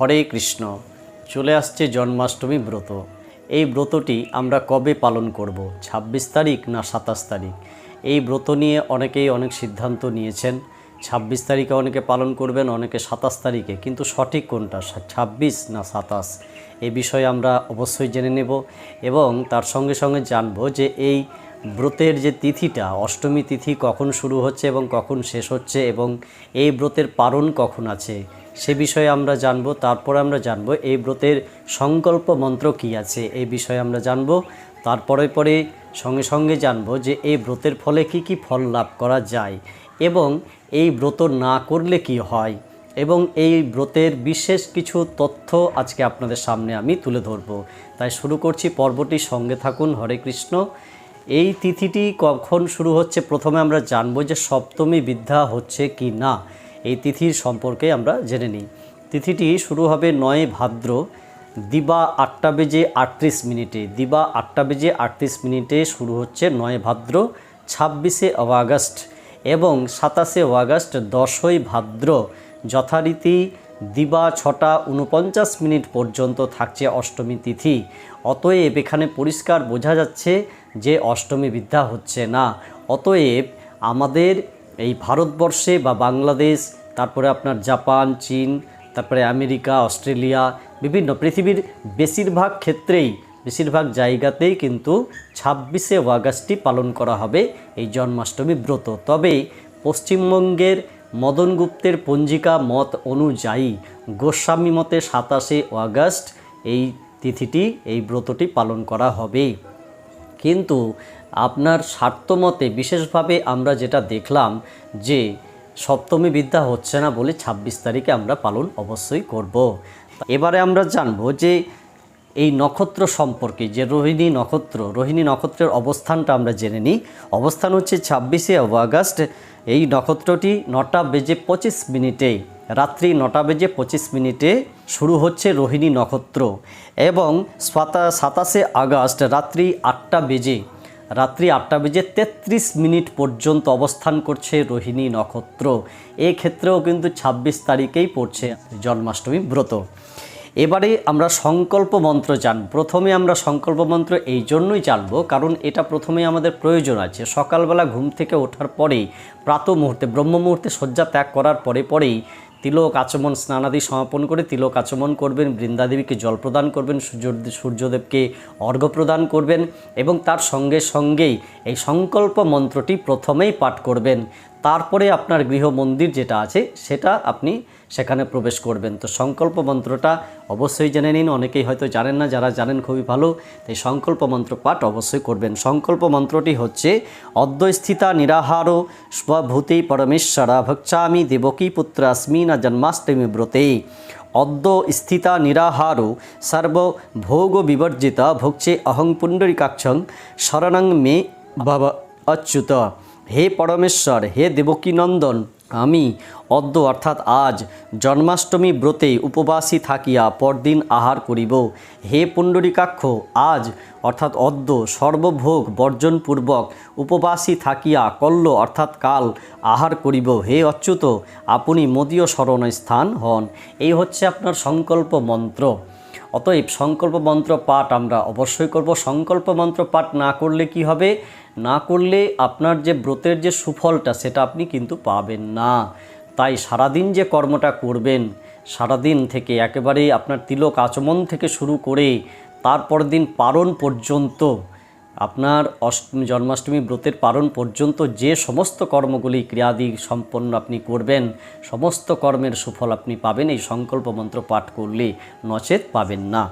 হরে কৃষ্ণ, চলে আসছে জন্মাষ্টমী ব্রত। এই ব্রতটি আমরা কবে পালন করব? ২৬ তারিখ না সাতাশ তারিখ? এই ব্রত নিয়ে অনেকেই অনেক সিদ্ধান্ত নিয়েছেন। ২৬ তারিখে অনেকে পালন করবেন, অনেকে সাতাশ তারিখে। কিন্তু সঠিক কোনটা? ছাব্বিশ না সাতাশ? এ বিষয়ে আমরা অবশ্যই জেনে নেব এবং তার সঙ্গে সঙ্গে জানব যে এই ব্রতের যে তিথিটা, অষ্টমী তিথি কখন শুরু হচ্ছে এবং কখন শেষ হচ্ছে এবং এই ব্রতের পারণ কখন আছে? সে বিষয়ে আমরা জানব, তারপর আমরা জানব এই ব্রতের সংকল্প মন্ত্র কি আছে, এই বিষয়ে আমরা জানব। তারপরে পরে সঙ্গে সঙ্গে জানব যে এই ব্রতের ফলে কি কি ফল লাভ করা যায় এবং এই ব্রত না করলে কি হয় এবং এই ব্রতের বিশেষ কিছু তথ্য আজকে আপনাদের সামনে আমি তুলে ধরব। তাই শুরু করছি পর্বটি, সঙ্গে থাকুন, হরে কৃষ্ণ। এই তিথিটি কখন শুরু হচ্ছে? প্রথমে আমরা জানব যে সপ্তমী বিদ্যা হচ্ছে কি না। এই তিথির সম্পর্কে আমরা জেনে নিই। তিথিটি শুরু হবে নয় ভাদ্র, দিবা আটটা বেজে আটত্রিশ মিনিটে। দিবা আটটা বেজে আটত্রিশ মিনিটে শুরু হচ্ছে নয় ভাদ্র, ছাব্বিশে আগস্ট এবং সাতাশে আগস্ট দশই ভাদ্র। যথারীতি দিবা ছটা উনপঞ্চাশ মিনিট পর্যন্ত থাকছে অষ্টমী তিথি। অতএব এখানে পরিষ্কার বোঝা যাচ্ছে যে অষ্টমী বিদ্যা হচ্ছে না। অতএব আমাদের এই ভারতবর্ষে বা বাংলাদেশ, তারপরে আপনার জাপান, চীন, তারপরে আমেরিকা, অস্ট্রেলিয়া, বিভিন্ন পৃথিবীর বেশিরভাগ ক্ষেত্রেই, বেশিরভাগ জায়গাতেই কিন্তু ছাব্বিশে আগস্টই পালন করা হবে এই জন্মাষ্টমী ব্রত। তবে পশ্চিমবঙ্গের মদন গুপ্তের পঞ্জিকা মত অনুযায়ী গোস্বামী মতে সাতাশে আগস্ট এই তিথিটি, এই ব্রতটি পালন করা হবে। কিন্তু আপনার স্বার্থমতে বিশেষভাবে আমরা যেটা দেখলাম যে সপ্তমী বিদ্যা হচ্ছে না বলে ২৬ তারিখে আমরা পালন অবশ্যই করব। এবারে আমরা জানব যে এই নক্ষত্র সম্পর্কে, যে রোহিণী নক্ষত্র, রোহিণী নক্ষত্রের অবস্থানটা আমরা জেনে নিই অবস্থান হচ্ছে ছাব্বিশে আগস্ট এই নক্ষত্রটি নটা বেজে পঁচিশ মিনিটে, রাত্রি নটা বেজে পঁচিশ মিনিটে শুরু হচ্ছে রোহিণী নক্ষত্র এবং সাতা সাতাশে আগস্ট রাত্রি আটটা বেজে রাত্রি আটটা বেজে তেত্রিশ মিনিট পর্যন্ত অবস্থান করছে রোহিণী নক্ষত্র। এক্ষেত্রেও কিন্তু ২৬ তারিখেই পড়ছে জন্মাষ্টমী ব্রত। এবারে আমরা সংকল্প মন্ত্র জান প্রথমে আমরা সংকল্প মন্ত্র এই জন্যই জানব, কারণ এটা প্রথমে আমাদের প্রয়োজন আছে। সকালবেলা ঘুম থেকে ওঠার পরেই প্রাত মুহূর্তে ব্রহ্ম মুহূর্তে শয্যা ত্যাগ করার পরে পরেই তিলক আচমন স্নানাদি সমাপন করে তিলক আচমন করবেন, বৃন্দাদেবীকে জল প্রদান করবেন, সূর্য সূর্যদেবকে অর্ঘ্য প্রদান করবেন এবং তার সঙ্গে সঙ্গেই এই সংকল্প মন্ত্রটি প্রথমেই পাঠ করবেন। তারপরে আপনার গৃহ মন্দির যেটা আছে, সেটা আপনি সেখানে প্রবেশ করবেন। তো সংকল্প মন্ত্রটা অবশ্যই জেনে নিন। অনেকেই হয়তো জানেন না, যারা জানেন খুবই ভালো, তাই সংকল্প মন্ত্র পাঠ অবশ্যই করবেন। সংকল্প মন্ত্রটি হচ্ছে, অদ্বৈস্থিতা নিরাহার স্বভূতি পরমেশ্বরা ভক্ষামি দেবকী পুত্র আসমি না জন্মাষ্টমী ব্রতে। অদ্য স্থিতা নিরাহার সর্বভোগ বিবর্জিতা ভোগছে অহং পুণ্ডরিকাক্ষং শরণং মে বাবা অচ্যুত। হে পরমেশ্বর, হে দেবকীনন্দন, আমি অদ্য অর্থাৎ আজ জন্মাষ্টমী ব্রতে উপবাসী থাকিয়া পরদিন আহার করিব। হে পুণ্ডরিকাক্ষ, আজ অর্থাৎ অদ্য সর্বভোগ বর্জনপূর্বক উপবাসী থাকিয়া কল্ল অর্থাৎ কাল আহার করিব। হে অচ্যুত, আপনি মদীয় স্মরণ স্থান হন। এই হচ্ছে আপনার সংকল্প মন্ত্র। অতএব সংকল্প মন্ত্র পাঠ আমরা অবশ্যই করব। সংকল্প মন্ত্র পাঠ না করলে কি হবে? না করলে আপনার যে ব্রতের যে সুফলটা, সেটা আপনি কিন্তু পাবেন না। তাই সারাদিন যে কর্মটা করবেন, সারাদিন থেকে একেবারে আপনার তিলক আচমন থেকে শুরু করে তারপর দিন পারণ পর্যন্ত আপনার অষ্টমী, জন্মাষ্টমী ব্রতের পালন পর্যন্ত যে সমস্ত কর্মগুলি ক্রিয়াদি সম্পন্ন আপনি করবেন, সমস্ত কর্মের সুফল আপনি পাবেন, এই সংকল্প মন্ত্র পাঠ করলে নচেত পাবেন না।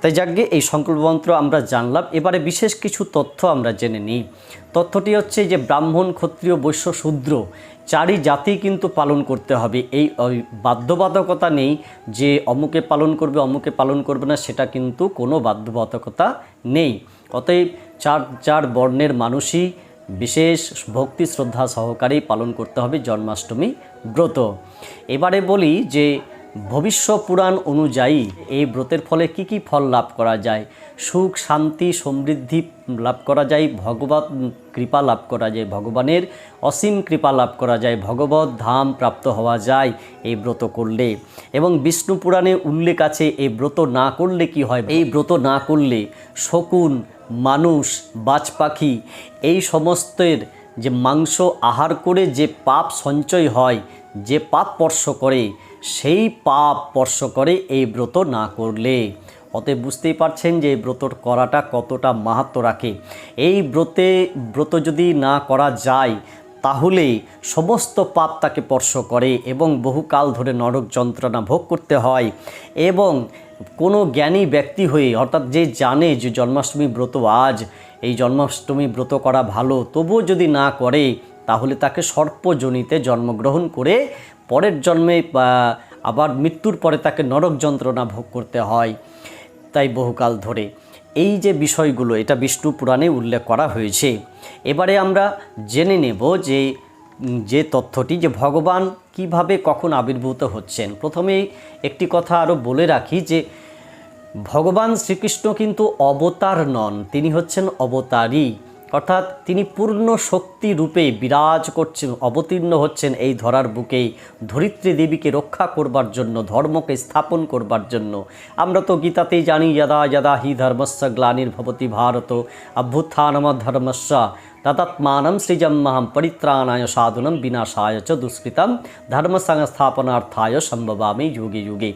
তাই যাকে এই সংকল্প মন্ত্র আমরা জানলাম। এবারে বিশেষ কিছু তথ্য আমরা জেনে নিই। তথ্যটি হচ্ছে যে ব্রাহ্মণ ক্ষত্রিয় বৈশ্য শূদ্র চারি জাতি কিন্তু পালন করতে হবে। এই বাধ্যবাধকতা নেই যে অমুকে পালন করবে, অমুকে পালন করবে না, সেটা কিন্তু কোনো বাধ্যবাধকতা নেই। অতএব চার চার বর্ণের মানুষই বিশেষ ভক্তি শ্রদ্ধা সহকারেই পালন করতে হবে জন্মাষ্টমী ব্রত। এবারে বলি যে ভবিষ্য পুরাণ অনুযায়ী এই ব্রতের ফলে কি কি ফল লাভ করা যায়? সুখ, শান্তি, সমৃদ্ধি লাভ করা যায় ভগবত কৃপা লাভ করা যায়, ভগবানের অসীম কৃপা লাভ করা যায় ভগবত ধাম প্রাপ্ত হওয়া যায় এই ব্রত করলে। এবং বিষ্ণু পুরাণে উল্লেখ আছে, এই ব্রত না করলে কি হয়? এই ব্রত না করলে শকুন, মানুষ বাজ পাখি এই সমস্তের যে মাংস আহার করে যে পাপ সঞ্চয় হয়, যে পাপ স্পর্শ করে সেই পাপ স্পর্শ করে এই ব্রত না করলে। অতএব বুঝতেই পারছেন যে এই ব্রত করাটা কতটা মাহাত্ম রাখে। এই ব্রতে, ব্রত যদি না করা যায়, তাহলে সমস্ত পাপ তাকে স্পর্শ করে এবং বহুকাল ধরে নরক যন্ত্রণা ভোগ করতে হয় এবং কোনো জ্ঞানী ব্যক্তি হয়ে, অর্থাৎ যে জানে যে জন্মাষ্টমী ব্রত আজ, এই জন্মাষ্টমী ব্রত করা ভালো, তবুও যদি না করে, তাহলে তাকে সর্পজনিতে জন্মগ্রহণ করে পরের জন্মে আবার মৃত্যুর পরে তাকে নরক যন্ত্রণা ভোগ করতে হয় তাই বহুকাল ধরে। এই যে বিষয়গুলো, এটা বিষ্ণু পুরাণে উল্লেখ করা হয়েছে। এবারে আমরা জেনে নেব যে যে তথ্যটি, যে ভগবান কীভাবে কখন আবির্ভূত হচ্ছেন। প্রথমেই একটি কথা আরও বলে রাখি যে, ভগবান শ্রীকৃষ্ণ কিন্তু অবতার নন, তিনি হচ্ছেন অবতারী। অর্থাৎ তিনি পূর্ণ শক্তি রূপে বিরাজ করছেন, অবতীর্ণ হচ্ছেন এই ধরার বুকে ধরিত্রী দেবীকে রক্ষা করবার জন্য, ধর্মকে স্থাপন করবার জন্য। আমরা তো গীতাতেই জানি, যদা যদা হি ধর্মস্য গ্লানির্ভবতি ভারত অভ্যুত্থানম ধর্মস্য। তদাত্মানম সৃজম্মহম পরিত্রাণায় সাধুনম বিনাশায় চ দুষ্কৃতম ধর্ম সংস্থাপনার্থায় সম্ভবামি যুগে যুগে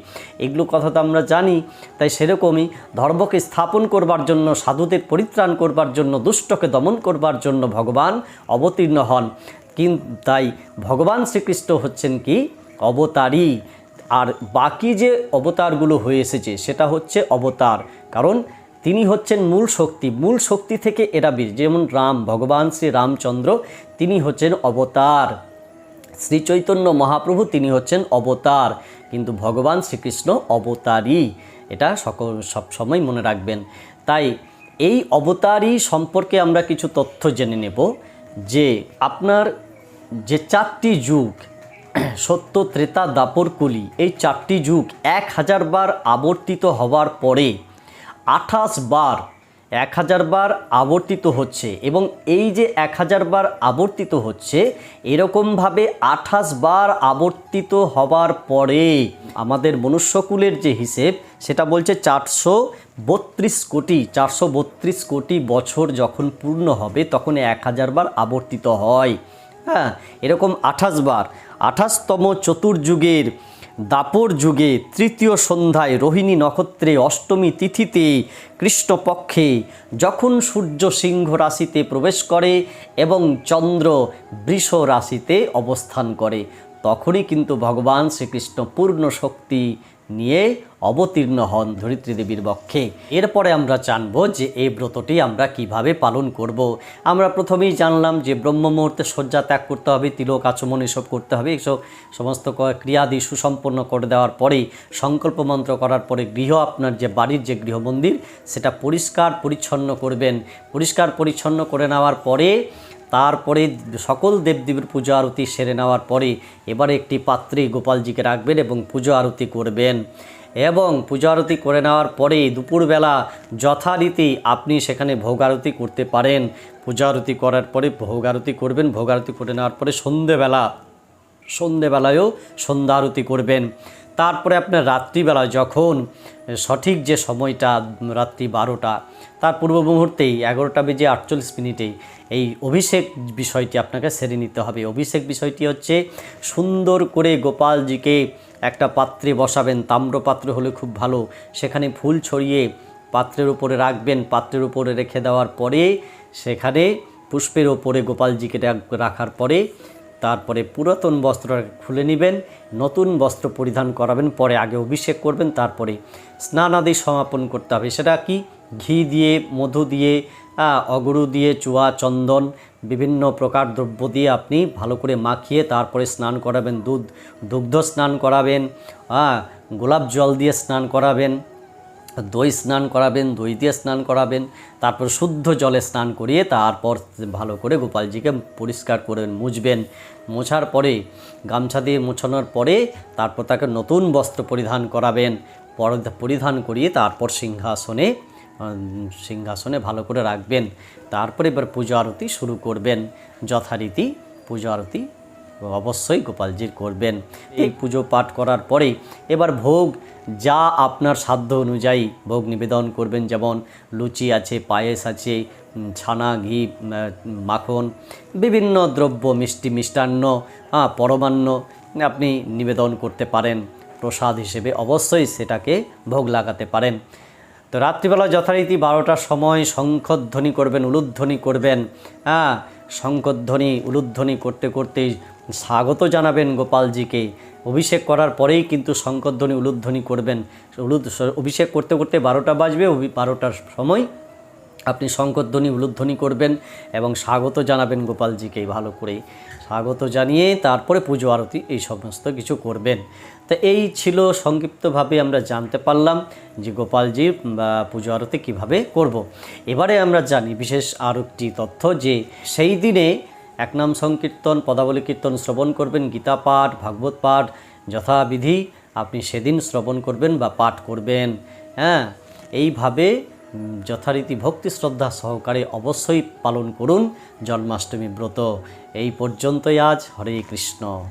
এগুলো কথা তো আমরা জানি, তাই সেরকমই ধর্মকে স্থাপন করবার জন্য, সাধুদের পরিত্রাণ করবার জন্য, দুষ্টকে দমন করবার জন্য ভগবান অবতীর্ণ হন। কিন, তাই ভগবান শ্রীকৃষ্ণ হচ্ছেন কি? অবতারী আর বাকি যে অবতারগুলো হয়ে এসেছে, সেটা হচ্ছে অবতার। কারণ তিনি হচ্ছেন মূল শক্তি মূল শক্তি থেকে এরা বীর। যেমন রাম, ভগবান শ্রী রামচন্দ্র, তিনি হচ্ছেন অবতার। শ্রী চৈতন্য মহাপ্রভু, তিনি হচ্ছেন অবতার। কিন্তু ভগবান শ্রীকৃষ্ণ অবতারই এটা সকল সবসময় মনে রাখবেন। তাই এই অবতারই সম্পর্কে আমরা কিছু তথ্য জেনে নেব যে আপনার যে চারটি যুগ, সত্য, ত্রেতা, দাপর, কুলি, এই চারটি যুগ এক হাজার বার আবর্তিত হওয়ার পরে আঠাশ বার, এক হাজার বার আবর্তিত হচ্ছে এবং এই যে এক হাজার বার আবর্তিত হচ্ছে, এরকমভাবে আঠাশ বার আবর্তিত হবার পরে আমাদের মনুষ্যকুলের যে হিসেব, সেটা বলছে চারশো বত্রিশ কোটি, চারশো বত্রিশ কোটি বছর যখন পূর্ণ হবে, তখন এক হাজার বার আবর্তিত হয়। হ্যাঁ এরকম আঠাশ বার। আঠাশতম চতুর্যুগের দাপর যুগে তৃতীয় সন্ধ্যায় রোহিণী নক্ষত্রে অষ্টমী তিথিতে কৃষ্ণপক্ষে যখন সূর্য সিংহ রাশিতে প্রবেশ করে এবং চন্দ্র বৃষ রাশিতে অবস্থান করে, তখনই কিন্তু ভগবান শ্রীকৃষ্ণ পূর্ণ শক্তি নিয়ে অবতীর্ণ হন ধরিত্রী দেবীর বক্ষে। এরপরে আমরা জানব যে এই ব্রতটি আমরা কীভাবে পালন করব। আমরা প্রথমেই জানলাম যে ব্রহ্ম মুহূর্তে শয্যা ত্যাগ করতে হবে, তিলক আচমন এসব করতে হবে। এসব সমস্ত ক্রিয়াদি সুসম্পন্ন করে দেওয়ার পরে সংকল্প মন্ত্র করার পরে গৃহ, আপনার যে বাড়ির যে গৃহমন্দির সেটা পরিষ্কার পরিচ্ছন্ন করবেন। পরিষ্কার পরিচ্ছন্ন করে নেওয়ার পরে তারপরে সকল দেবদেবীর পুজো আরতি সেরে নেওয়ার পরে এবারে একটি পাত্রে গোপালজিকে রাখবেন এবং পুজো আরতি করবেন। এবং পুজো আরতি করে নেওয়ার পরে দুপুরবেলা যথারীতি আপনি সেখানে ভোগ আরতি করতে পারেন। পূজা আরতি করার পরে ভোগ আরতি করবেন। ভোগ আরতি করে নেওয়ার পরে সন্ধেবেলা, সন্ধেবেলায়ও সন্ধ্যা আরতি করবেন। তারপরে আপনার রাত্রিবেলা যখন সঠিক যে সময়টা, রাত্রি বারোটা, তার পূর্ব মুহূর্তেই এগারোটা বেজে আটচল্লিশ মিনিটেই এই অভিষেক বিষয়টি আপনাকে সেরে নিতে হবে। অভিষেক বিষয়টি হচ্ছে সুন্দর করে গোপালজিকে একটা পাত্রে বসাবেন। তাম্রপাত্র হলে খুব ভালো। সেখানে ফুল ছড়িয়ে পাত্রের উপরে রাখবেন। পাত্রের উপরে রেখে দেওয়ার পরে সেখানে পুষ্পের ওপরে গোপালজিকে রাখ- রাখার পরে তারপরে পুরাতন বস্ত্র খুলে নেবেন, নতুন বস্ত্র পরিধান করাবেন, পরে আগে অভিষেক করবেন, তারপরে স্নান আদি সমাপন করতে হবে। সেটা কি? ঘি দিয়ে, মধু দিয়ে অগরু দিয়ে, চুয়া, চন্দন, বিভিন্ন প্রকার দ্রব্য দিয়ে আপনি ভালো করে মাখিয়ে তারপরে স্নান করাবেন। দুধ, দুগ্ধ স্নান করাবেন গোলাপ জল দিয়ে স্নান করাবেন দই স্নান করাবেন, দই দিয়ে স্নান করাবেন, তারপর শুদ্ধ জলে স্নান করিয়ে তারপর ভালো করে গোপালজিকে পরিষ্কার করে মুছবেন। মোছার পরে, গামছা দিয়ে মোছানোর পরে তারপর তাকে নতুন বস্ত্র পরিধান করাবেন। পর- পরিধান করিয়ে তারপর সিংহাসনে সিংহাসনে ভালো করে রাখবেন। তারপরে এবার পূজা আরতি শুরু করবেন। যথারীতি পূজা আরতি অবশ্যই গোপালজির করবেন। এই পুজো পাঠ করার পরে এবার ভোগ যা আপনার সাধ্য অনুযায়ী ভোগ নিবেদন করবেন, যেমন লুচি আছে, পায়েস আছে ছানা, ঘি মাখন, বিভিন্ন দ্রব্য, মিষ্টি, মিষ্টান্ন হ্যাঁ পরমান্ন আপনি নিবেদন করতে পারেন। প্রসাদ হিসেবে অবশ্যই সেটাকে ভোগ লাগাতে পারেন। তো রাত্রিবেলা যথারীতি বারোটার সময় শঙ্খধ্বনি করবেন, উলুধ্বনি করবেন। হ্যাঁ শঙ্খধ্বনি, উলুধ্বনি করতে করতেই স্বাগত জানাবেন গোপালজিকে। অভিষেক করার পরেই কিন্তু শঙ্খধ্বনি উলুধ্বনি করবেন। উলুদ অভিষেক করতে করতে বারোটা বাজবে বারোটার সময় আপনি শঙ্করধ্বনি, উলুধ্বনি করবেন এবং স্বাগত জানাবেন গোপালজিকে ভালো করে স্বাগত জানিয়ে তারপরে পুজো আরতি এই সমস্ত কিছু করবেন। তো এই ছিল সংক্ষিপ্তভাবে আমরা জানতে পারলাম যে গোপালজির পুজো আরতি কীভাবে করব। এবারে আমরা জানি, বিশেষ আর একটি তথ্য যে সেই দিনে এক নাম সংকীর্তন, পদাবলী কীর্তন শ্রবণ করবেন, গীতা পাঠ, ভাগবত পাঠ, যথাবিধি আপনি সেদিন শ্রবণ করবেন বা পাঠ করবেন। হ্যাঁ এইভাবে যথারীতি ভক্তি শ্রদ্ধা সহকারে অবশ্যই পালন করুন জন্মাষ্টমী ব্রত। এই পর্যন্তই আজ। হরে কৃষ্ণ।